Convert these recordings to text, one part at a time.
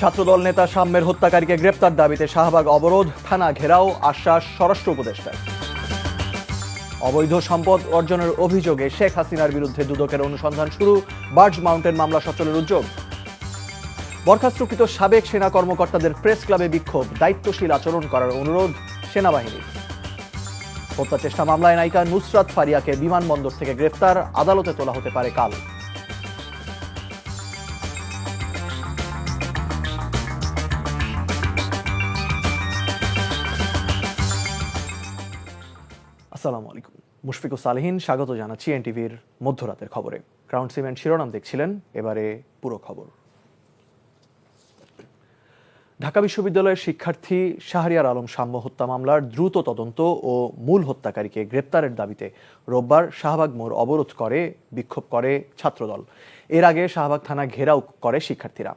ছাত্রদল নেতা সাম্যের হত্যাকারীকে গ্রেপ্তার দাবিতে শাহবাগ অবরোধ, থানা ঘেরাও, আশ্বাস স্বরাষ্ট্র উপদেষ্টার। অবৈধ সম্পদ অর্জনের অভিযোগে শেখ হাসিনার বিরুদ্ধে দুদকের অনুসন্ধান শুরু, বার্জ মাউন্টেন মামলা সচলের উদ্যোগ। বরখাস্তকৃত সাবেক সেনা কর্মকর্তাদের প্রেস ক্লাবে বিক্ষোভ, দায়িত্বশীল আচরণ করার অনুরোধ সেনাবাহিনীর। হত্যা চেষ্টা মামলায় নায়িকা নুসরাত ফারিয়াকে বিমানবন্দর থেকে গ্রেফতার আদালতে তোলা হতে পারে কাল। আলাইকুম স্বাগত জানাচ্ছি এনটিভির মধ্যরাতের খবরে। সিমেন্ট শিরোনাম দেখছিলেন, এবারে পুরো খবর। ঢাকা বিশ্ববিদ্যালয়ের শিক্ষার্থী শাহরিয়ার আলম সাম্য হত্যা মামলার দ্রুত তদন্ত ও মূল হত্যাকারীকে গ্রেপ্তারের দাবিতে রোববার শাহবাগ মোড় অবরোধ করে, বিক্ষোভ করে ছাত্রদল। এর আগে শাহবাগ থানা ঘেরাও করে শিক্ষার্থীরা।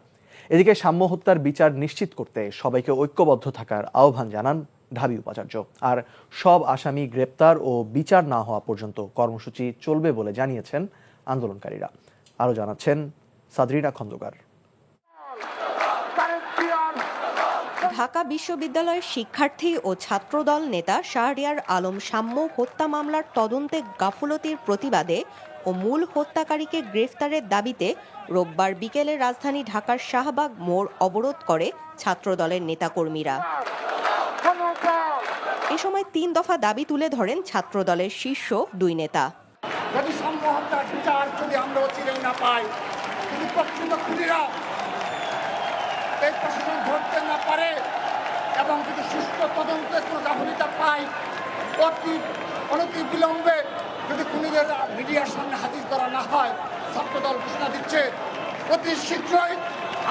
এদিকে সাম্য হত্যার বিচার নিশ্চিত করতে সবাইকে ঐক্যবদ্ধ থাকার আহ্বান জানান ঢাবি উপাচার্য। আর সব আসামি গ্রেপ্তার ও বিচার না হওয়া পর্যন্ত কর্মসূচি চলবে বলে জানিয়েছেন আন্দোলনকারীরা। আরও জানাচ্ছেন সাদরিনা খন্দকার। ঢাকা বিশ্ববিদ্যালয়ের শিক্ষার্থী ও ছাত্রদল নেতা শাহরিয়ার আলম সাম্য হত্যা মামলার তদন্তে গাফুলতির প্রতিবাদে ও মূল হত্যাকারীকে গ্রেফতারের দাবিতে রোববার বিকেলে রাজধানী ঢাকার শাহবাগ মোড় অবরোধ করে ছাত্রদলের নেতাকর্মীরা। এ সময় তিন দফা দাবি তুলে ধরেন ছাত্রদলের শীর্ষ দুই নেতা। যদি সম্ভব হত্যার বিচার, যদি আমরা না পাই, যদি না পারে এবং যদি অতি অনতি যদি মিডিয়ার সামনে হাজির করা না হয়, ছাত্রদল ঘোষণা দিচ্ছে, অতি শীঘ্রই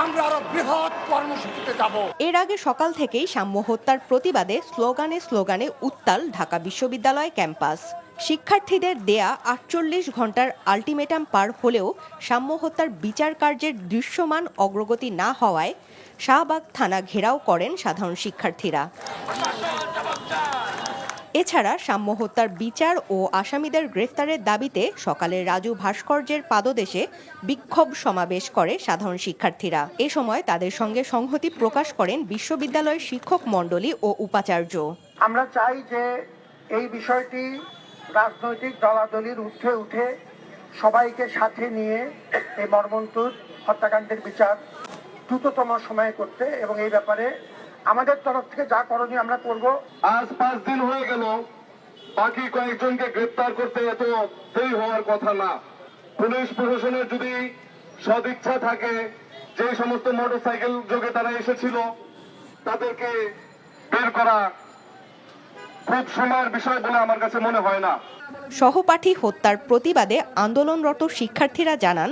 আমরা আরও বৃহৎ কর্মসূচিতে যাব। এর আগে সকাল থেকেই সাম্য হত্যার প্রতিবাদে স্লোগানে স্লোগানে উত্তাল ঢাকা বিশ্ববিদ্যালয় ক্যাম্পাস। শিক্ষার্থীদের দেয়া আটচল্লিশ ঘণ্টার আলটিমেটাম পার হলেও সাম্য হত্যার বিচার কার্যের দৃশ্যমান অগ্রগতি না হওয়ায় শাহবাগ থানা ঘেরাও করেন সাধারণ শিক্ষার্থীরা। এছাড়া সাম্য হত্যার বিচার ও আসামিদের গ্রেফতারের দাবিতে সকালে রাজু ভাস্কর্যের পাদদেশে বিক্ষোভ সমাবেশ করে সাধারণ শিক্ষার্থীরা। এ সময় তাদের সঙ্গে সংহতি প্রকাশ করেন বিশ্ববিদ্যালয়ের শিক্ষক মণ্ডলী ও উপাচার্য। আমরা চাই যে এই বিষয়টি রাজনৈতিক দলাদলির ঊর্ধ্বে উঠে সবাইকে সাথে নিয়ে এই মর্মন্তুদ হত্যাকাণ্ডের বিচার দ্রুততম সময়ে করতে এবং এই ব্যাপারে আমাদের তরফ থেকে যা করণীয় আমরা করব। আজ পাঁচ দিন হয়ে গেল। বাকি কয়েকজনকে গ্রেপ্তার করতে এত দেরি হওয়ার কথা না। পুলিশ প্রশাসনের যদি সদিচ্ছা থাকে যে সমস্ত মোটরসাইকেল যোগে তারা এসেছিল তাদেরকে বের করা খুব সময়ের বিষয় বলে আমার কাছে মনে হয় না। সহপাঠী হত্যার প্রতিবাদে আন্দোলনরত শিক্ষার্থীরা জানান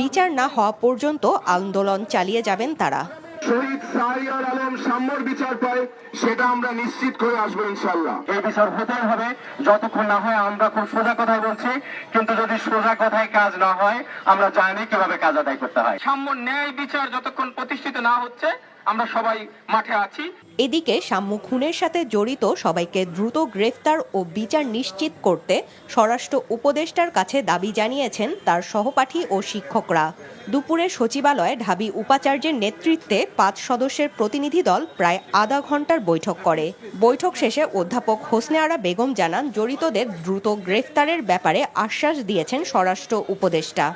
বিচার না হওয়া পর্যন্ত আন্দোলন চালিয়ে যাবেন তারা। শহীদ সাহিয়ার আলম সাম্যর বিচার পায় সেটা আমরা নিশ্চিত করে আসব ইনশাল্লাহ এই বিচার হতেই হবে যতক্ষণ না হয় আমরা খুব সোজা কথাই বলছি কিন্তু যদি সোজা কথায় কাজ না হয় আমরা জানি কীভাবে কাজ আদায় করতে হয়। সাম্য ন্যায় বিচার যতক্ষণ প্রতিষ্ঠিত না হচ্ছে আমরা সবাই মাঠে আছি। এদিকে সাম্য খুনের সাথে জড়িত সবাইকে দ্রুত গ্রেফতার ও বিচার নিশ্চিত করতে স্বরাষ্ট্র উপদেষ্টার কাছে দাবি জানিয়েছেন তার সহপাঠী ও শিক্ষকরা। দুপুরে সচিবালয়ে ঢাবি উপাচার্যের নেতৃত্বে পাঁচ সদস্যের প্রতিনিধি দল প্রায় আধা ঘণ্টার বৈঠক করে। বৈঠক শেষে অধ্যাপক হোসনে আরা বেগম জানান, জড়িতদের দ্রুত গ্রেফতারের ব্যাপারে আশ্বাস দিয়েছেন স্বরাষ্ট্র উপদেষ্টা।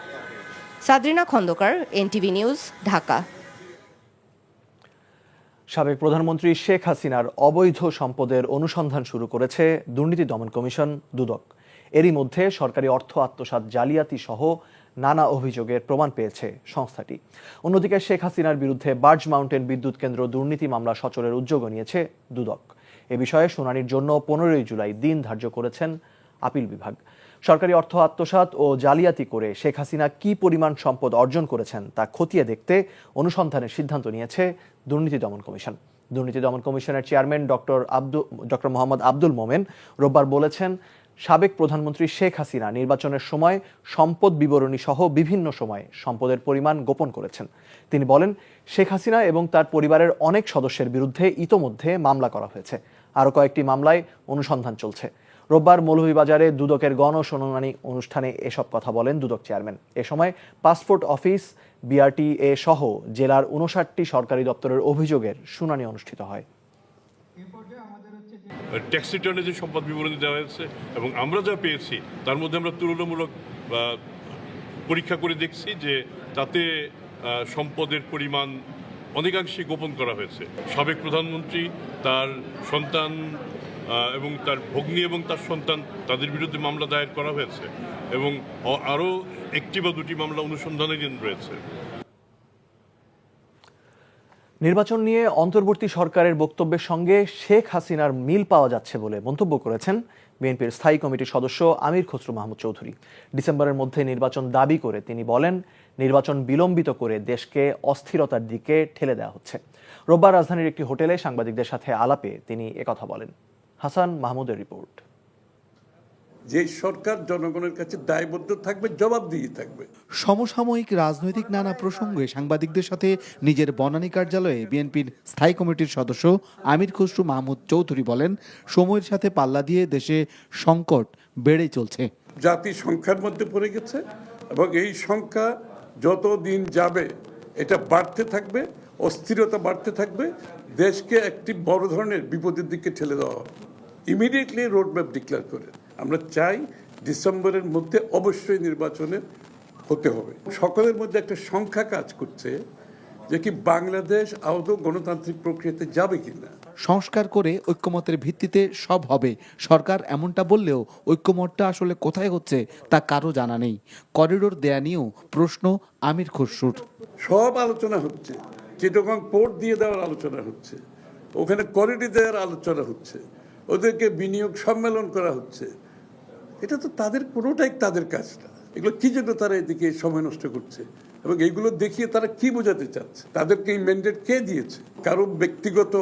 Sadrina Khandakar, NTV news, Dhaka. সাবেক প্রধানমন্ত্রী শেখ হাসিনার অবৈধ সম্পদের অনুসন্ধান শুরু করেছে দুর্নীতি দমন কমিশন দুদক। এরই মধ্যে সরকারি অর্থ আত্মসাৎ জালিয়াতি সহ নানা অভিযোগের প্রমাণ পেয়েছে সংস্থাটি। অন্যদিকে শেখ হাসিনার বিরুদ্ধে বার্জ মাউন্টেন বিদ্যুৎ কেন্দ্র দুর্নীতি মামলা সচলের উদ্যোগও নিয়েছে দুদক। এ বিষয়ে শুনানির জন্য পনেরোই জুলাই দিন ধার্য করেছেন আপিল বিভাগ। সরকারি অর্থ আত্মসাৎ ও জালিয়াতি করে শেখ হাসিনা কি পরিমাণ সম্পদ অর্জন করেছেন তা খতিয়ে দেখতে অনুসন্ধানের সিদ্ধান্ত নিয়েছে দুর্নীতি দমন কমিশন। দুর্নীতি দমন কমিশনের chairman doctor Abdul doctor Mohammad Abdul Momen রোববার বলেছেন, সাবেক প্রধানমন্ত্রী শেখ হাসিনা নির্বাচনের সময় সম্পদ বিবরণী সহ বিভিন্ন সময়ে সম্পদের পরিমাণ গোপন করেছেন। তিনি বলেন, শেখ হাসিনা এবং তার পরিবারের অনেক সদস্যের বিরুদ্ধে ইতোমধ্যে মামলা করা হয়েছে। আরও কয়েকটি মামলায় অনুসন্ধান চলছে। রোববার মৌলভীবাজারে দুদকের গণশুনানি অনুষ্ঠানে এসব কথা বলেন দুদক চেয়ারম্যান। এ সময় পাসপোর্ট অফিস বিআরটিএ সহ জেলার উনষাটটি সরকারি দপ্তরের অভিযোগের শুনানি অনুষ্ঠিত হয়। ট্যাক্স রিটার্নে যে সম্পদ বিবরণী দেওয়া হয়েছে এবং আমরা যা পেয়েছি তার মধ্যে আমরা তুলনামূলক পরীক্ষা করে দেখছি যে তাতে সম্পদের পরিমাণ অনেকাংশে গোপন করা হয়েছে। সাবেক প্রধানমন্ত্রী তার সন্তান এবং তার ভগ্নী এবং তার সন্তান তাদের বিরুদ্ধে মামলা দায়ের করা হয়েছে এবং আরও একটি বা দুটি মামলা অনুসন্ধানাধীন রয়েছে। নির্বাচন নিয়ে অন্তর্বর্তী সরকারের বক্তব্যের সঙ্গে শেখ হাসিনার মিল পাওয়া যাচ্ছে বলে মন্তব্য করেছেন বিএনপির স্থায়ী কমিটির সদস্য আমির খসরু মাহমুদ চৌধুরী। ডিসেম্বরের মধ্যে নির্বাচন দাবি করে তিনি বলেন, নির্বাচন বিলম্বিত করে দেশকে অস্থিরতার দিকে ঠেলে দেওয়া হচ্ছে। রোববার রাজধানীর একটি হোটেলে সাংবাদিকদের সাথে আলাপে তিনি একথা বলেন। হাসান মাহমুদের রিপোর্ট। যে সরকার জনগণের কাছে দায়বদ্ধ থাকবে জবাবদিহি থাকবে। সমসাময়িক রাজনৈতিক নানা প্রসঙ্গে সাংবাদিকদের সাথে নিজের বনানী কার্যালয়ে বিএনপির স্থায়ী কমিটির সদস্য আমির খসরু মাহমুদ চৌধুরী বলেন সময়ের সাথে পাল্লা দিয়ে দেশে সংকট বেড়েই চলছে। জাতি সংখ্যার মধ্যে পড়ে গেছে এবং এই সংখ্যা যত দিন যাবে এটা বাড়তে থাকবে অস্থিরতা বাড়তে থাকবে দেশকে একটি বড় ধরনের বিপদের দিকে ঠেলে দেওয়া হবে। ইমিডিয়েটলি রোডম্যাপ ডিক্লেয়ার করে। আমরা চাই ডিসেম্বরের মধ্যে অবশ্যই নির্বাচনে হতে হবে। সকলের মধ্যে একটা সংখ্যা কাজ করছে যে কি বাংলাদেশ আদৌ গণতান্ত্রিক প্রক্রিয়াতে যাবে কিনা। সংস্কার করে ঐক্যমতের ভিত্তিতে সব হবে। সরকার এমনটা বললেও ঐক্যমতটা আসলে কোথায় হচ্ছে তা কারও জানা নেই। করিডোর দেয়া নিয়েও প্রশ্ন আমির খসরুর। সব আলোচনা হচ্ছে। চিটগং পোর্ট দিয়ে দেওয়ার আলোচনা হচ্ছে। ওখানে করিডোর দেওয়ার আলোচনা হচ্ছে। ওদেরকে বিনিয়োগ সম্মেলন করা হচ্ছে। এটা তো তাদের কোনোটাই তাদের কাজ না। এগুলো কি জন্য তারা এদিকে সময় নষ্ট করছে? এবং এইগুলো দেখিয়ে তারা কি বোঝাতে চাচ্ছে? তাদেরকে এই ম্যান্ডেট কে দিয়েছে? কারও ব্যক্তিগত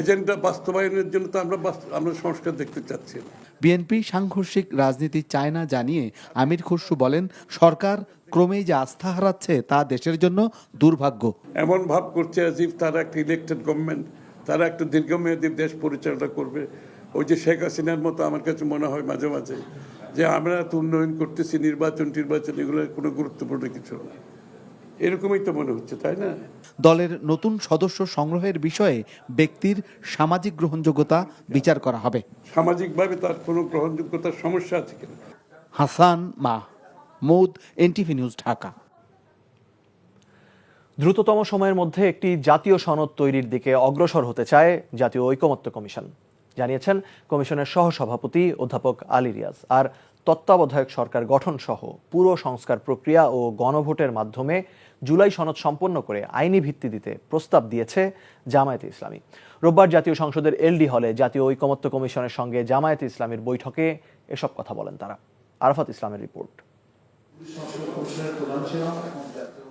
এজেন্ডা বাস্তবায়নের জন্য তো আমরা আমরা সংস্কার দেখতে চাচ্ছি না। বিএনপি সাংঘর্ষিক রাজনীতি চায় না জানিয়ে আমির খসরু বলেন সরকার ক্রমেই যে আস্থা হারাচ্ছে তা দেশের জন্য দুর্ভাগ্য। এমন ভাব করছে ইফ তারা একটা ইলেক্টেড গভর্নমেন্ট তারা একটা দীর্ঘমেয়াদী দেশ পরিচালনা করবে। ওই যে শেখ হাসিনার মতো আমার কাছে মনে হয় মাঝে মাঝে যে আমরা তো উন্নয়ন করতেছি নির্বাচন টির্বাচন এগুলো কোনো গুরুত্বপূর্ণ কিছু না। এরকমই তো মনে হচ্ছে তাই না? দলের নতুন সদস্য সংগ্রহের বিষয়ে ব্যক্তির সামাজিক গ্রহণযোগ্যতা বিচার করা হবে। সামাজিকভাবে তার কোনো গ্রহণযোগ্যতার সমস্যা আছে কিনা? হাসান মা মৌদ এনটিভি নিউজ ঢাকা। দ্রুততম সময়ের মধ্যে একটি জাতীয় সনদ তৈরির দিকে অগ্রসর হতে চায় জাতীয় ঐকমত্য কমিশন। জানিয়েছেন কমিশনের সহসভাপতি অধ্যাপক আলী রিয়াজ। আর তত্ত্বাবধায়ক সরকার গঠন সহ পুরো সংস্কার প্রক্রিয়া ও গণভোটের মাধ্যমে জুলাই সনদ সম্পন্ন করে আইনি ভিত্তি দিতে প্রস্তাব দিয়েছে জামায়াতে ইসলামী। রোববার জাতীয় সংসদের এলডি হলে জাতীয় ঐকমত্য কমিশনের সঙ্গে জামায়াতে ইসলামীর বৈঠকে এসব কথা বলেন তারা। আরাফাত ইসলামের রিপোর্ট।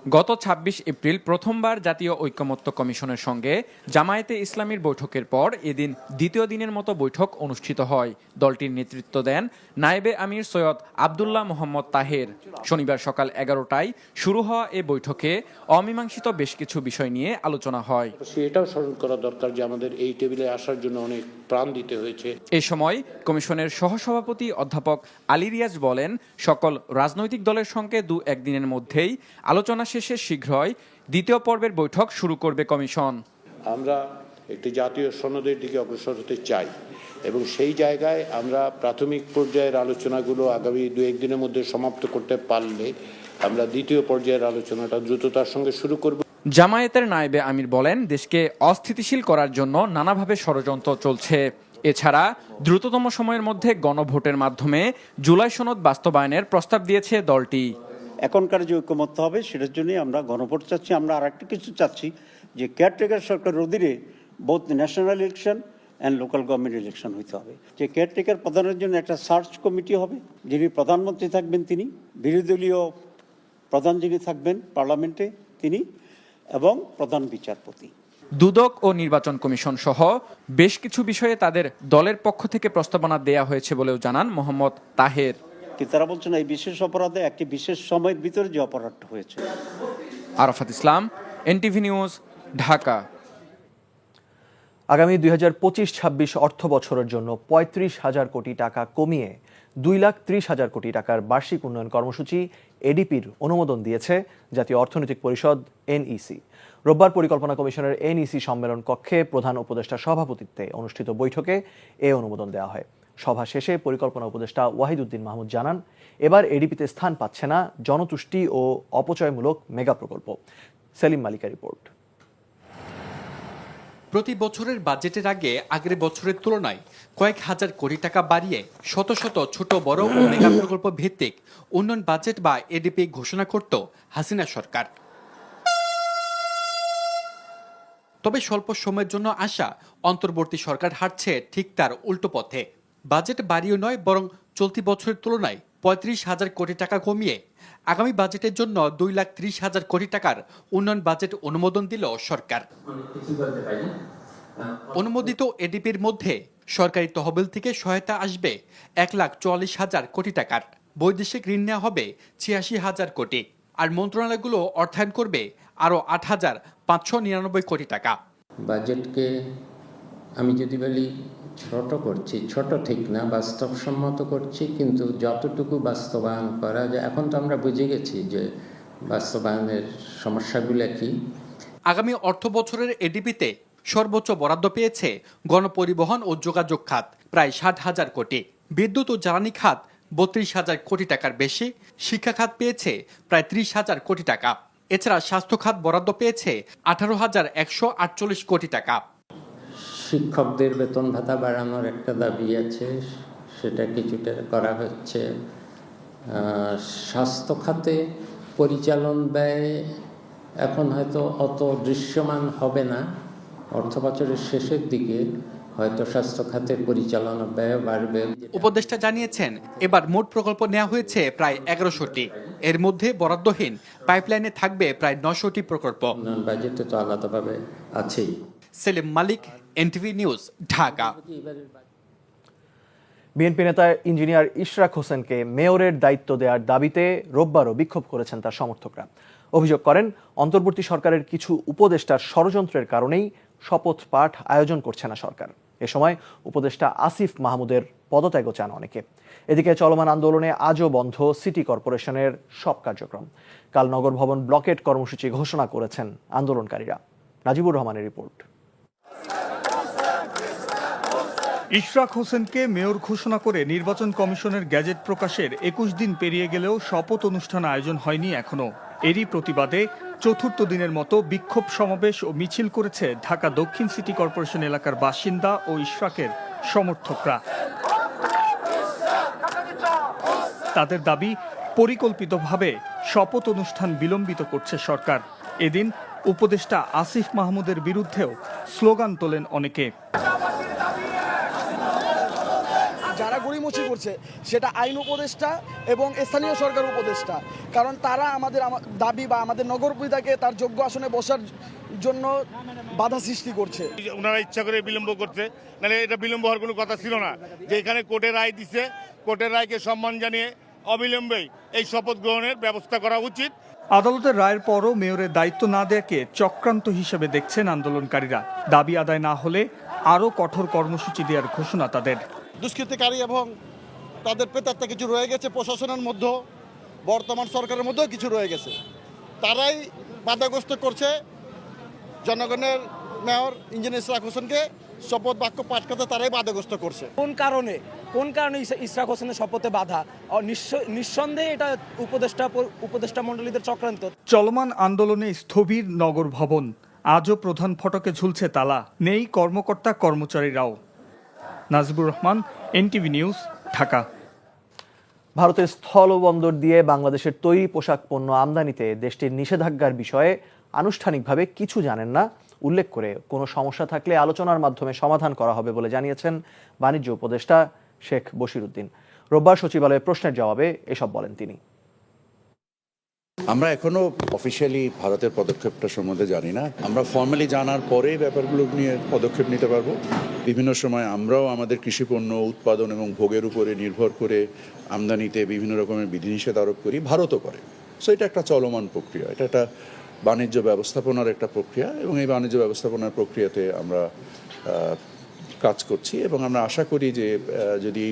গত ২৬ এপ্রিল প্রথমবার জাতীয় ঐক্যমত্য কমিশনের সঙ্গে জামায়াতে ইসলামীর বৈঠকের পর এদিন দ্বিতীয় দিনের মতো বৈঠক অনুষ্ঠিত হয়। দলটির নেতৃত্ব দেন নায়েবে আমির সৈয়দ আবদুল্লাহ মোহাম্মদ তাহের। শনিবার সকাল এগারোটায় শুরু হওয়া এ বৈঠকে অমীমাংসিত বেশ কিছু বিষয় নিয়ে আলোচনা হয়। সেটাও স্মরণ করা দরকার যে আমাদের এই টেবিলে আসার জন্য অনেক প্রাণ দিতে হয়েছে। এ সময় কমিশনের সহসভাপতি অধ্যাপক আলী রিয়াজ বলেন সকল রাজনৈতিক দলের সঙ্গে দু একদিনের মধ্যেই আলোচনা শেষে শীঘ্রই দ্বিতীয় পর্বের বৈঠক শুরু করবে কমিশন। আমরা একটি জাতীয় সনদের দিকে অগ্রসর হতে চাই এবং সেই জায়গায় আমরা প্রাথমিক পর্যায়ের আলোচনাগুলো আগামী দু একদিনের মধ্যে সমাপ্ত করতে পারলে আমরা দ্বিতীয় পর্যায়ের আলোচনাটা দ্রুততার সঙ্গে শুরু করব। জামায়াতের নায়েবে আমির বলেন দেশকে অস্থিতিশীল করার জন্য নানাভাবে ষড়যন্ত্র চলছে। এছাড়া দ্রুততম সময়ের মধ্যে গণভোটের মাধ্যমে জুলাই সনদ বাস্তবায়নের প্রস্তাব দিয়েছে দলটি। এখনকার যে ঐক্যমত্য হবে, সেটার জন্যই আমরা গণভোট চাচ্ছি। আমরা আর একটা কিছু চাচ্ছি যে কেয়ারটেকার সরকারের অধীনে both national election and local government election হইতে হবে। যে কেয়ারটেকার প্রধানের জন্য একটা সার্চ কমিটি হবে, যিনি প্রধানমন্ত্রী থাকবেন তিনি বিরোধী দলীয় প্রধান যিনি থাকবেন পার্লামেন্টে তিনি, এবং প্রধান বিচারপতি। দুদক ও নির্বাচন কমিশন সহ বেশ কিছু বিষয়ে তাদের দলের পক্ষ থেকে প্রস্তাবনা দেয়া হয়েছে বলেও জানান মোহাম্মদ তাহের। কি তারা বলছেন এই বিশেষ অপরাধে একটি বিশেষ সময়ের ভিতরে যে অপরাধটা হয়েছে। Arafat Islam NTV news Dhaka. আগামী দুই হাজার পঁচিশ ছাব্বিশ অর্থ বছরের জন্য পঁয়ত্রিশ হাজার কোটি টাকা কমিয়ে দুই লাখ ত্রিশ হাজার কোটি টাকার বার্ষিক উন্নয়ন কর্মসূচি এডিপির অনুমোদন দিয়েছে জাতীয় অর্থনৈতিক পরিষদ এনইসি। রোববার পরিকল্পনা কমিশনের এনইসি সম্মেলন কক্ষে প্রধান উপদেষ্টা সভাপতিত্বে অনুষ্ঠিত বৈঠকে এ অনুমোদন দেওয়া হয়। সভা শেষে পরিকল্পনা উপদেষ্টা ওয়াহিদুদ্দিন মাহমুদ জানান, এবার এডিপিতে স্থান পাচ্ছে না, জনতুষ্টি ও অপচয়মূলক মেগা প্রকল্প। সেলিম মালিকা রিপোর্ট। প্রতি বছরের বাজেটের আগে আগের বছরের তুলনায় কয়েক হাজার কোটি টাকা বাড়িয়ে শত শত ছোট, বড় ও মেগা প্রকল্প ভিত্তিক উন্নয়ন বাজেট বা এডিপি ঘোষণা করত হাসিনা সরকার। তবে স্বল্প সময়ের জন্য আসা অন্তর্বর্তী সরকার হাঁটছে ঠিক তার উল্টো পথে। বাজেট বাড়িও নয়, বরং চলতি বছরের তুলনায় পঁয়ত্রিশ হাজার কোটি টাকা কমিয়ে আগামী বাজেটের জন্য দুই লাখ ত্রিশ হাজার কোটি টাকার উন্নয়ন বাজেট অনুমোদন দিল সরকার। অনুমোদিত এডিপির মধ্যে সরকারি তহবিল থেকে সহায়তা আসবে এক লাখ চুয়াল্লিশ হাজার কোটি টাকার। বৈদেশিক ঋণ নেওয়া হবে ছিয়াশি হাজার কোটি। আর মন্ত্রণালয়গুলো অর্থায়ন করবে আরও আট হাজার পাঁচশো নিরানব্বই কোটি টাকা। বাজেটকে আমি যদি বলি ছোট করছি, ছোট ঠিক না, বাস্তবসম্মত করছি, কিন্তু যতটুকু বাস্তবায়ন করা যায়, এখন তো আমরা বুঝে গেছি যে বাস্তবায়নের সমস্যাগুলো কি। আগামী অর্থ বছরের এডিপিতে সর্বোচ্চ বরাদ্দ পেয়েছে গণপরিবহন ও যোগাযোগ খাত, প্রায় ষাট হাজার কোটি। বিদ্যুৎ ও জ্বালানি খাত, বত্রিশ হাজার কোটি টাকার বেশি। শিক্ষা খাত পেয়েছে প্রায় ত্রিশ হাজার কোটি টাকা। এছাড়া স্বাস্থ্য খাত বরাদ্দ পেয়েছে আঠারো হাজার একশো আটচল্লিশ কোটি টাকা। শিক্ষকদের বেতন ভাতা বাড়ানোর একটা দাবি আছে সেটা কিছুটা করা হচ্ছে। স্বাস্থ্য খাতে পরিচালন ব্যয় এখন হয়তো অত দৃশ্যমান হবে না। অর্থ বছরের শেষের দিকে হয়তো স্বাস্থ্য খাতের পরিচালনা ব্যয় বাড়বে। উপদেষ্টা জানিয়েছেন এবার মোট প্রকল্প নেওয়া হয়েছে প্রায় এগারোশোটি। এর মধ্যে বরাদ্দহীন পাইপলাইনে থাকবে প্রায় নশোটি প্রকল্প। বাজেটে তো আলাদাভাবে আছেই। Selim Malik NTV news, Dhaka. BNP নেতা ইঞ্জিনিয়ার ইশরাক হোসেনকে মেয়রের দায়িত্ব দেওয়ার দাবিতে রোববারও বিক্ষোভ করেছেন তার সমর্থকরা। অভিযোগ করেন, অন্তর্বর্তী সরকারের কিছু উপদেষ্টার ষড়যন্ত্রের কারণেই শপথ পাঠ আয়োজন করছে না সরকার। এ সময় উপদেষ্টা আসিফ মাহমুদের পদত্যাগও চান অনেকে। এদিকে চলমান আন্দোলনে আজও বন্ধ সিটি কর্পোরেশনের সব কার্যক্রম। কাল নগর ভবন ব্লকেট কর্মসূচি ঘোষণা করেছেন আন্দোলনকারীরা। নাজিবুর রহমানের রিপোর্ট। ইশরাক হোসেনকে মেয়র ঘোষণা করে নির্বাচন কমিশনের গ্যাজেট প্রকাশের একুশ দিন পেরিয়ে গেলেও শপথ অনুষ্ঠান আয়োজন হয়নি এখনও। এরই প্রতিবাদে চতুর্থ দিনের মতো বিক্ষোভ সমাবেশ ও মিছিল করেছে ঢাকা দক্ষিণ সিটি কর্পোরেশন এলাকার বাসিন্দা ও ইশরাকের সমর্থকরা। তাদের দাবি, পরিকল্পিতভাবে শপথ অনুষ্ঠান বিলম্বিত করছে সরকার। এদিন উপদেষ্টা আসিফ মাহমুদের বিরুদ্ধেও স্লোগান তোলেন অনেকে। যারা করছে সেটা আইন উপদেষ্টা এবং স্থানীয় সরকার উপদেষ্টা। কারণ তারা আমাদের দাবি বা আমাদের নগরপিতাকে তার যোগ্য আসনে বসার জন্য বাধা সৃষ্টি করছে। ওনারা ইচ্ছা করে বিলম্ব করছে। নাহলে এটা বিলম্ব হওয়ার কোনো কথা ছিল না। যে এখানে কোর্টের রায় দিছে কোর্টের রায়কে সম্মান জানিয়ে অবিলম্বেই এই শপথ গ্রহণের ব্যবস্থা করা উচিত। আদালতের রায়ের পরও মেয়রের দায়িত্ব না দেয়াকে চক্রান্ত হিসেবে দেখছেন আন্দোলনকারীরা। দাবি আদায় না হলে আরও কঠোর কর্মসূচি দেওয়ার ঘোষণা তাদের। দুষ্কৃতিকারী এবং তাদের প্রেতাত্মা কিছু রয়ে গেছে প্রশাসনের মধ্যে বর্তমান সরকারের মধ্যেও কিছু রয়ে গেছে। তারাই বাধাগ্রস্ত করছে জনগণের মেয়র ইঞ্জিনিয়ার ইসরাক হোসেনকে শপথ বাক্য পাঠ করতে তারাই বাধাগ্রস্ত করছে। কোন কারণে? কোন কারণে ইস- ইশরাক হোসেনের শপথে বাধা? নিঃসন্দেহে এটা উপদেষ্টা উপদেষ্টা মণ্ডলীদের চক্রান্ত। চলমান আন্দোলনে স্থবির নগর ভবন। আজও প্রধান ফটকে ঝুলছে তালা। নেই কর্মকর্তা কর্মচারীরাও। Najibur Rahman, NTV news, Dhaka. ভারতের স্থলবন্দর দিয়ে বাংলাদেশের তৈরি পোশাক পণ্য আমদানিতে দেশটির নিষেধাজ্ঞার বিষয়ে আনুষ্ঠানিকভাবে কিছু জানেন না। উল্লেখ করে কোনো সমস্যা থাকলে আলোচনার মাধ্যমে সমাধান করা হবে বলে জানিয়েছেন বাণিজ্য উপদেষ্টা শেখ বশিরুদ্দিন। রোববার সচিবালয়ে প্রশ্নের জবাবে এসব বলেন তিনি। আমরা এখনও অফিসিয়ালি ভারতের পদক্ষেপটা সম্বন্ধে জানি না। আমরা ফর্মালি জানার পরে ব্যাপারগুলো নিয়ে পদক্ষেপ নিতে পারব। বিভিন্ন সময় আমরাও আমাদের কৃষিপণ্য উৎপাদন এবং ভোগের উপরে নির্ভর করে আমদানিতে বিভিন্ন রকমের বিধিনিষেধ আরোপ করি, ভারতও করে। সো এটা একটা চলমান প্রক্রিয়া। এটা একটা বাণিজ্য ব্যবস্থাপনার একটা প্রক্রিয়া এবং এই বাণিজ্য ব্যবস্থাপনার প্রক্রিয়াতে আমরা কাজ করছি এবং আমরা আশা করি যে যদি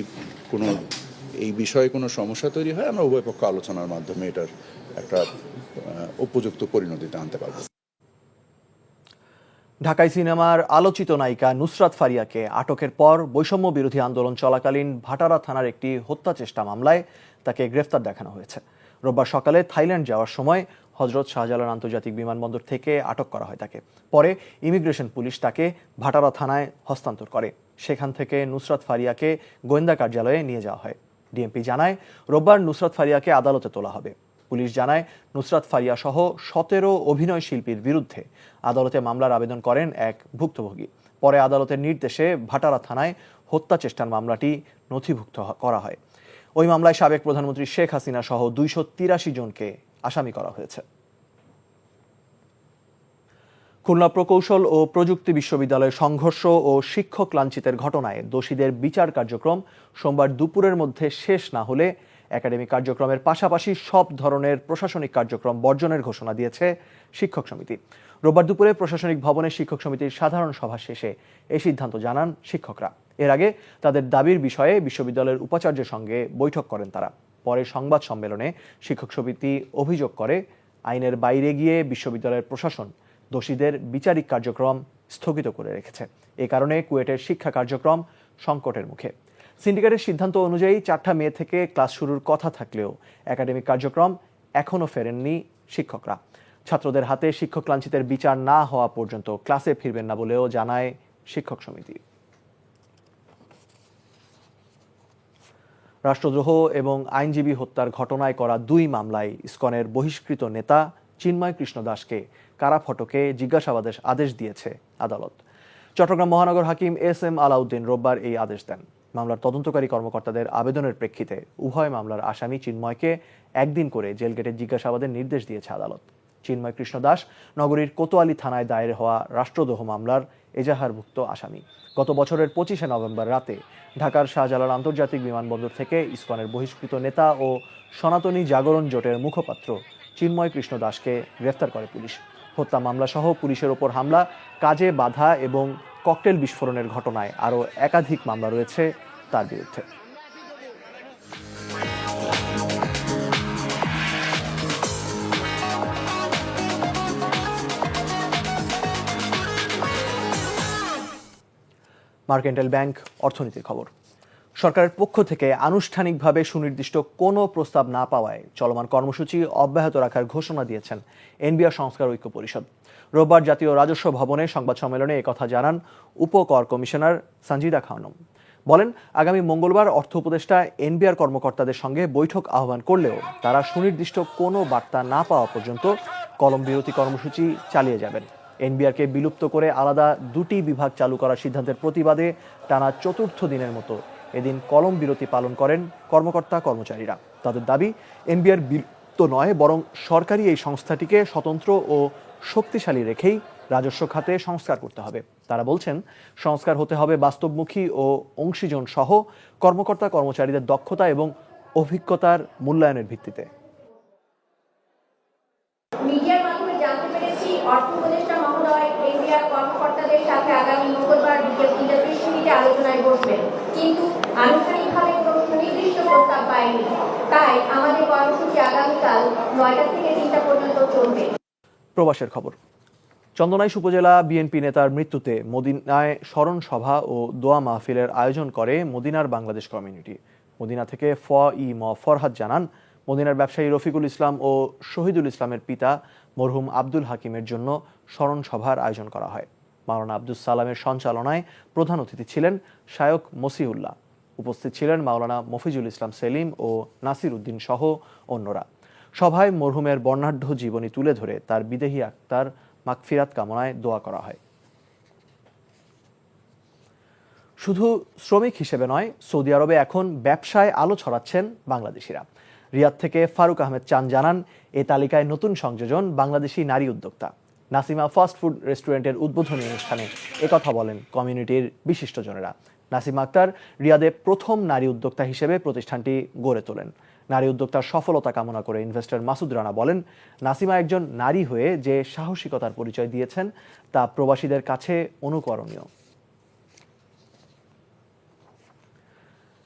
কোনো, এই বিষয়ে কোনো সমস্যা তৈরি হয়, আমরা উভয় পক্ষ আলোচনার মাধ্যমে এটার একটা উপযুক্ত পরিণতিতে আনতে পারব। ঢাকাই সিনেমার আলোচিত নায়িকা নুসরাত ফারিয়াকে আটকের পর বৈষম্য বিরোধী আন্দোলন চলাকালীন ভাটারা থানার একটি হত্যা চেষ্টা মামলায় তাকে গ্রেফতার দেখানো হয়েছে। রোববার সকালে থাইল্যান্ড যাওয়ার সময় হজরত শাহজালাল আন্তর্জাতিক বিমানবন্দর থেকে আটক করা হয় তাকে। পরে ইমিগ্রেশন পুলিশ তাকে ভাটারা থানায় হস্তান্তর করে। সেখান থেকে নুসরাত ফারিয়াকে গোয়েন্দা কার্যালয়ে নিয়ে যাওয়া হয়। ডিএমপি জানায়, রোববার নুসরাত ফারিয়াকে আদালতে তোলা হবে। পুলিশ জানায়, নুসরাত ফারিয়া সহ সতেরো অভিনয় শিল্পীর বিরুদ্ধে আদালতে মামলার আবেদন করেন এক ভুক্তভোগী। পরে আদালতের নির্দেশে ভাটারা থানায় হত্যা চেষ্টার মামলাটি নথিভুক্ত করা হয়। ওই মামলায় সাবেক প্রধানমন্ত্রী শেখ হাসিনা সহ দুইশো তিরাশি জনকে আসামি করা হয়েছে। খুলনা প্রকৌশল ও প্রযুক্তি বিশ্ববিদ্যালয়ে সংঘর্ষ ও শিক্ষক লাঞ্ছিতের ঘটনায় দোষীদের বিচার কার্যক্রম সোমবার দুপুরের মধ্যে শেষ না হলে একাডেমিক কার্যক্রমের পাশাপাশি সব ধরনের প্রশাসনিক কার্যক্রম বর্জনের ঘোষণা দিয়েছে শিক্ষক সমিতি। রোববার দুপুরে প্রশাসনিক ভবনে শিক্ষক সমিতির সাধারণ সভা শেষে এই সিদ্ধান্ত জানান শিক্ষকরা। এর আগে তাদের দাবির বিষয়ে বিশ্ববিদ্যালয়ের উপাচার্যের সঙ্গে বৈঠক করেন তারা। পরে সংবাদ সম্মেলনে শিক্ষক সমিতি অভিযোগ করে, আইনের বাইরে গিয়ে বিশ্ববিদ্যালয়ের প্রশাসন দোষীদের বিচারিক কার্যক্রম স্থগিত করে রেখেছে। এ কারণে কুয়েটের শিক্ষা কার্যক্রম সংকটের মুখে। সিন্ডিকেটের সিদ্ধান্ত অনুযায়ী চারটা মে থেকে ক্লাস শুরুর কথা থাকলেও একাডেমিক কার্যক্রম এখনও ফেরেননি শিক্ষকরা। ছাত্রদের হাতে শিক্ষক লাঞ্ছিতের বিচার না হওয়া পর্যন্ত ক্লাসে ফিরবেন না বলেও জানায় শিক্ষক সমিতি। রাষ্ট্রদ্রোহ এবং আইনজীবী হত্যার ঘটনায় করা দুই মামলায় ইসকনের বহিষ্কৃত নেতা চিন্ময় কৃষ্ণ দাসকে কারা ফটকে জিজ্ঞাসাবাদের আদেশ দিয়েছে আদালত। চট্টগ্রাম মহানগর হাকিম এস এম আলাউদ্দিন রোববার এই আদেশ দেন। মামলার তদন্তকারী কর্মকর্তাদের আবেদনের প্রেক্ষিতে উভয় মামলার আসামি চিন্ময়কে একদিন করে জেল গেটে জিজ্ঞাসাবাদের নির্দেশ দিয়েছে আদালত। চিন্ময় কৃষ্ণ দাস নগরীর কোতোয়ালি থানায় দায়ের হওয়া রাষ্ট্রদ্রোহ মামলার এজাহারভুক্ত আসামি। গত বছরের পঁচিশে নভেম্বর রাতে ঢাকার শাহজালাল আন্তর্জাতিক বিমানবন্দর থেকে ইসকনের বহিষ্কৃত নেতা ও সনাতনী জাগরণ জোটের মুখপাত্র চিন্ময় কৃষ্ণ দাসকে গ্রেফতার করে পুলিশ। হত্যা মামলা সহ পুলিশের ওপর হামলা, কাজে বাধা এবং ককটেল বিস্ফোরণের ঘটনায় আরও একাধিক মামলা রয়েছে তার বিরুদ্ধে। মার্কেন্টাইল ব্যাংক অর্থনীতির খবর। সরকারের পক্ষ থেকে আনুষ্ঠানিকভাবে সুনির্দিষ্ট কোনো প্রস্তাব না পাওয়ায় চলমান কর্মসূচি অব্যাহত রাখার ঘোষণা দিয়েছেন এনবিআর সংস্কার ঐক্য পরিষদ। রোববার জাতীয় রাজস্ব ভবনে সংবাদ সম্মেলনে একথা জানান উপকর কমিশনার সঞ্জিদা খানম। বলেন, আগামী মঙ্গলবার অর্থ উপদেষ্টা এনবিআর কর্মকর্তাদের সঙ্গে বৈঠক আহ্বান করলেও তারা সুনির্দিষ্ট কোনো বার্তা না পাওয়া পর্যন্ত কলম বিরতি কর্মসূচি চালিয়ে যাবেন। এনবিআরকে বিলুপ্ত করে আলাদা দুটি বিভাগ চালু করার সিদ্ধান্তের প্রতিবাদে টানা চতুর্থ দিনের মতো এদিন কলম বিরতি পালন করেন কর্মকর্তা কর্মচারীরা। তাদের দাবি, এনবিআর বিলুপ্ত নয়, বরং সরকারি এই সংস্থাটিকে স্বতন্ত্র ও শক্তিশালী রেখেই রাজস্ব খাতে সংস্কার করতে হবে। তারা বলছেন সংস্কার হতে হবে বাস্তবমুখী ও অংশীজন সহ কর্মকর্তা কর্মচারীদের দক্ষতা এবং অভিজ্ঞতার মূল্যায়নের ভিত্তিতে। মিডিয়ার মাধ্যমে জানতে পেরেছি অর্থ উপদেষ্টা মহোদয় এনবিআর কর্মকর্তাদের সাথে আগামী মঙ্গলবার বিকেল তিনটা ত্রিশ মিনিটে আলোচনায় বসবেন। কিন্তু আনুষ্ঠানিকভাবে কোনো সুনির্দিষ্ট প্রস্তাব পায়নি। তাই আমাদের কর্মসূচি আগামীকাল নয়টা থেকে তিনটা পর্যন্ত চলবে। প্রবাসের খবর। চন্দনাইশ উপজেলা বিএনপি নেতার মৃত্যুতে মদিনায় স্মরণ সভা ও দোয়া মাহফিলের আয়োজন করে মদিনার বাংলাদেশ কমিউনিটি। মদিনা থেকে ফ ই ম ফরহাদ জানান, মদিনার ব্যবসায়ী রফিকুল ইসলাম ও শহীদুল ইসলামের পিতা মরহুম আব্দুল হাকিমের জন্য স্মরণ সভার আয়োজন করা হয়। মাওলানা আব্দুল সালামের সঞ্চালনায় প্রধান অতিথি ছিলেন শায়ক মসিউল্লাহ। উপস্থিত ছিলেন মাওলানা মফিজুল ইসলাম সেলিম ও নাসির উদ্দিন সহ অন্যরা। সভায় মরহুমের বর্ণাঢ্য জীবনী তুলে ধরে তার বিদেহী আক্তার মাগফিরাত কামনায় দোয়া করা হয়। শুধু শ্রমিক হিসেবে নয়, সৌদি আরবে এখন ব্যবসায় আলো ছড়াচ্ছেন বাংলাদেশিরা। রিয়াদ থেকে ফারুক আহমেদ চান জানান, এ তালিকায় নতুন সংযোজন বাংলাদেশি নারী উদ্যোক্তা। নাসিমা ফাস্ট ফুড রেস্টুরেন্টের উদ্বোধনী অনুষ্ঠানে একথা বলেন কমিউনিটির বিশিষ্টজনেরা। নাসিমা আক্তার রিয়াদে প্রথম নারী উদ্যোক্তা হিসেবে প্রতিষ্ঠানটি গড়ে তোলেন। নারী উদ্যোক্তার সফলতা কামনা করে ইনভেস্টর মাসুদ রানা বলেন, নাসিমা একজন নারী হয়ে যে সাহসিকতার পরিচয় দিয়েছেন, তা প্রবাসীদের কাছে অনুকরণীয়।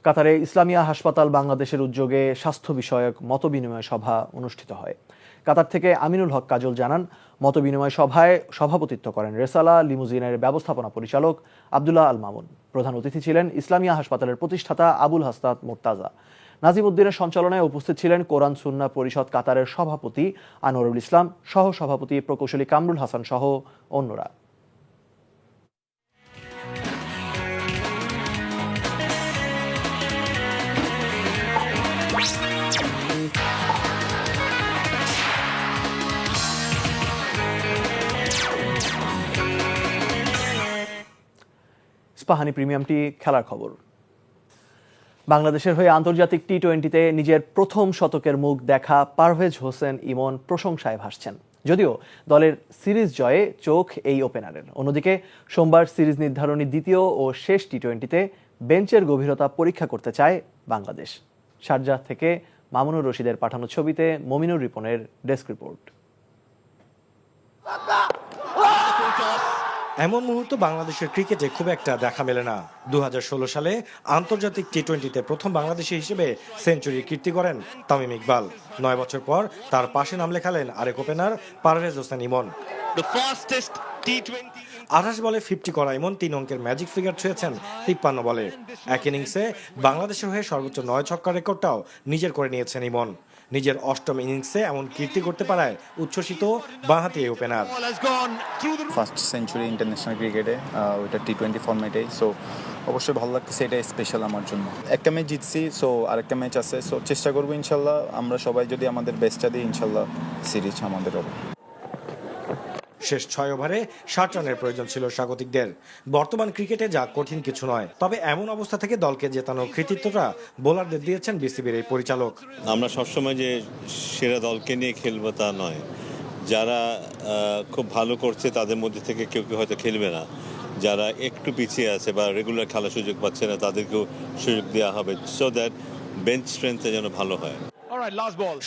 কাতারে ইসলামিয়া হাসপাতাল বাংলাদেশের উদ্যোগে স্বাস্থ্য বিষয়ক মতবিনিময় সভা অনুষ্ঠিত হয়। কাতার থেকে আমিনুল হক কাজল জানান মতবিনিময় সভায় সভাপতিত্ব করেন রেসালা লিমুজিনের ব্যবস্থাপনা পরিচালক আবদুল্লাহ আল মামুন। প্রধান অতিথি ছিলেন ইসলামিয়া হাসপাতালের প্রতিষ্ঠাতা আবুল হাসনাত মোর্তাজা। নাজিম উদ্দিনের সঞ্চালনায় উপস্থিত ছিলেন কোরআন সুন্না পরিষদ কাতারের সভাপতি আনোয়ারুল ইসলাম সহ সভাপতি প্রকৌশলী কামরুল হাসান সহ অন্যরা। স্পাহানি প্রিমিয়ামটি খেলার খবর। বাংলাদেশের হয়ে আন্তর্জাতিক টি টোয়েন্টিতে নিজের প্রথম শতকের মুখ দেখা পারভেজ হোসেন ইমন প্রশংসায় ভাসছেন। যদিও দলের সিরিজ জয়ে চোখ এই ওপেনারের। অন্যদিকে সোমবার সিরিজ নির্ধারণী দ্বিতীয় ও শেষ টি টোয়েন্টিতে বেঞ্চের গভীরতা পরীক্ষা করতে চায় বাংলাদেশ। শারজাহ থেকে মামুনুর রশিদের পাঠানো ছবিতে মমিনুর রিপনের ডেস্ক রিপোর্ট। এমন মুহূর্ত বাংলাদেশের ক্রিকেটে খুব একটা দেখা মেলে না। দু হাজার ষোলো সালে আন্তর্জাতিক টি টোয়েন্টিতে প্রথম বাংলাদেশি হিসেবে সেঞ্চুরি কীর্তি করেন তামিম ইকবাল। নয় বছর পর তার পাশে নাম লেখালেন আরেক ওপেনার পারভেজ হোসেন ইমন। আঠাশ বলে ফিফটি করা ইমন তিন অঙ্কের ম্যাজিক ফিগার ছুঁয়েছেন তিপ্পান্ন বলে। এক ইনিংসে বাংলাদেশের হয়ে সর্বোচ্চ নয় ছক্কার রেকর্ডটাও নিজের করে নিয়েছেন ইমন। নিজের অষ্টম ইনিংসে এমন কীর্তি করতে পারায় উচ্ছ্বসিত বাঁহাতি এই ওপেনার ফার্স্ট সেঞ্চুরি ইন্টারন্যাশনাল ক্রিকেটে ওইটা টি টোয়েন্টি ফর্মেটে সো অবশ্যই ভালো লাগছে এটা স্পেশাল আমার জন্য। একটা ম্যাচ জিতছি সো আরেকটা ম্যাচ আছে সো চেষ্টা করব ইনশাল্লাহ, আমরা সবাই যদি আমাদের বেস্টটা দিই, ইনশাল্লাহ সিরিজ আমাদের হবে। শেষ ছয় ওভারে ষাট রানের প্রয়োজন ছিল স্বাগতিকদের। বর্তমান ক্রিকেটে যা কঠিন কিছু নয়, তবে এমন অবস্থা থেকে দলকে জেতানোর কৃতিত্বটা বোলারদের দিয়েছেন বিসিবির এই পরিচালক। আমরা সবসময় যে সেরা দলকে নিয়ে খেলব তা নয়। যারা খুব ভালো করছে তাদের মধ্যে থেকে কেউ কেউ হয়তো খেলবে না। যারা একটু পিছিয়ে আছে বা রেগুলার খেলার সুযোগ পাচ্ছে না, তাদেরকেও সুযোগ দেওয়া হবে। সো দ্যাট বেঞ্চ স্ট্রেংথটা যেন ভালো হয়।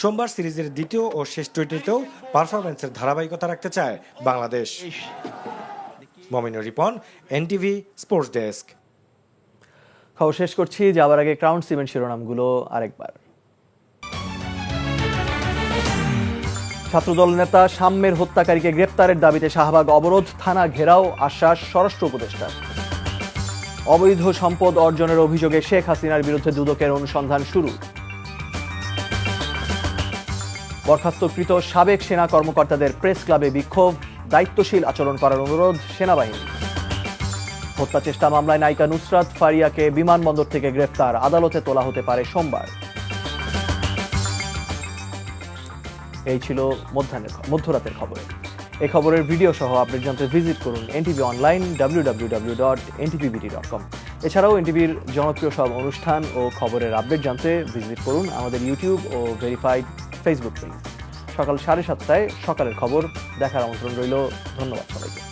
সোমবার সিরিজের দ্বিতীয় ও শেষ টোয়েন্টিতেও পারফরমেন্সের ধারাবাহিকতা রাখতে চায় Bangladesh. Mominur Ripon NTV sports desk. খবর শেষ করছি যাওয়ার আগে ক্রাউন সিমেন্ট শিরোনামগুলো আরেকবার। ছাত্রদল নেতা সাম্যের হত্যাকারীকে গ্রেপ্তারের দাবিতে শাহবাগ অবরোধ থানা ঘেরাও আশ্বাস স্বরাষ্ট্র উপদেষ্টার। অবৈধ সম্পদ অর্জনের অভিযোগে শেখ হাসিনার বিরুদ্ধে দুদকের অনুসন্ধান শুরু। বরখাস্তকৃত সাবেক সেনা কর্মকর্তাদের প্রেস ক্লাবে বিক্ষোভ, দায়িত্বশীল আচরণ করার অনুরোধ সেনাবাহিনী হত্যা চেষ্টা মামলায় নায়িকা নুসরাত ফারিয়াকে বিমানবন্দর থেকে গ্রেফতার, আদালতে তোলা হতে পারে সোমবার। এই ছিল মধ্যাহ্নের মধ্যরাতের খবরে। এই খবরের ভিডিও সহ আপডেট জানতে ভিজিট করুন NTV online W W W dot NTVBD dot com. এছাড়াও এনটিভির জনপ্রিয় সব অনুষ্ঠান ও খবরের আপডেট জানতে ভিজিট করুন আমাদের ইউটিউব ও ভেরিফাইড ফেসবুক পেজ সকাল সাড়ে সাতটায় সকালের খবর দেখার আমন্ত্রণ রইল। ধন্যবাদ সবাইকে।